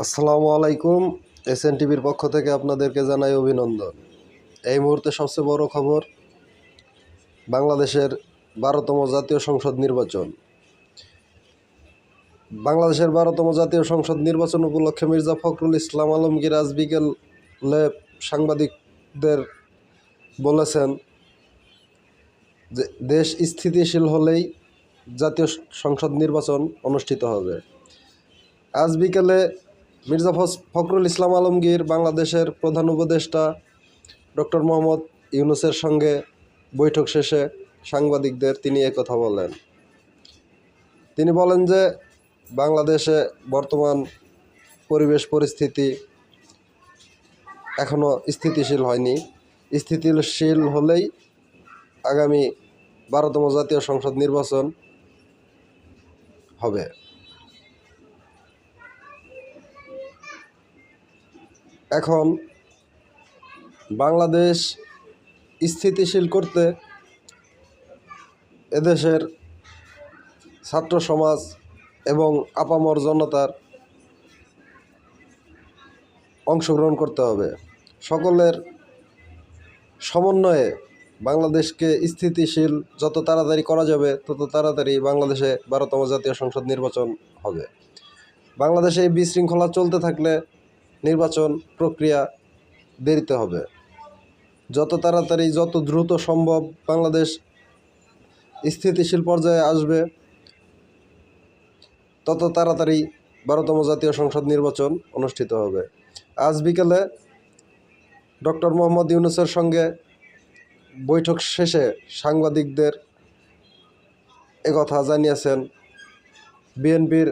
আসসালামু আলাইকুম। S N টিভির পক্ষ থেকে আপনাদেরকে জানাই অভিনন্দন। এই মুহূর্তে সবচেয়ে বড় খবর, বাংলাদেশের বারোতম জাতীয় সংসদ নির্বাচন। বাংলাদেশের বারোতম জাতীয় সংসদ নির্বাচন উপলক্ষে মির্জা ফখরুল ইসলাম আলমগীর আজ বিকেলে সাংবাদিকদের বলেছেন যে, দেশ স্থিতিশীল হলেই জাতীয় সংসদ নির্বাচন অনুষ্ঠিত হবে। আজ বিকেলে মির্জা ফখরুল ইসলাম আলমগীর, বাংলাদেশের প্রধান উপদেষ্টা ডক্টর মোহাম্মদ ইউনুসের সঙ্গে বৈঠক শেষে সাংবাদিকদের তিনি কথা বলেন তিনি বলেন যে, বাংলাদেশে বর্তমান পরিবেশ পরিস্থিতি এখনও স্থিতিশীল হয়নি। স্থিতিশীল হলেই আগামী বারোতম জাতীয় সংসদ নির্বাচন হবে। এখন বাংলাদেশ স্থিতিশীল করতে এদেশের ছাত্র সমাজ এবং আপামর জনতার অংশগ্রহণ করতে হবে। সকলের সমন্বয়ে বাংলাদেশকে স্থিতিশীল যত তাড়াতাড়ি করা যাবে, তত তাড়াতাড়ি বাংলাদেশে বারোতম জাতীয় সংসদ নির্বাচন হবে। বাংলাদেশে এই বিশৃঙ্খলা চলতে থাকলে নির্বাচন প্রক্রিয়া দেরিতে হবে। যত তাড়াতাড়ি, যত দ্রুত সম্ভব বাংলাদেশ স্থিতিশীল পর্যায়ে আসবে, তত তাড়াতাড়ি বারোতম জাতীয় সংসদ নির্বাচন অনুষ্ঠিত হবে। আজ বিকেলে ডক্টর মোহাম্মদ ইউনুসের সঙ্গে বৈঠক শেষে সাংবাদিকদের একথা জানিয়েছেন বিএনপির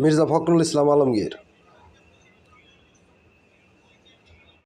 মির্জা ফখরুল ইসলাম আলমগীর।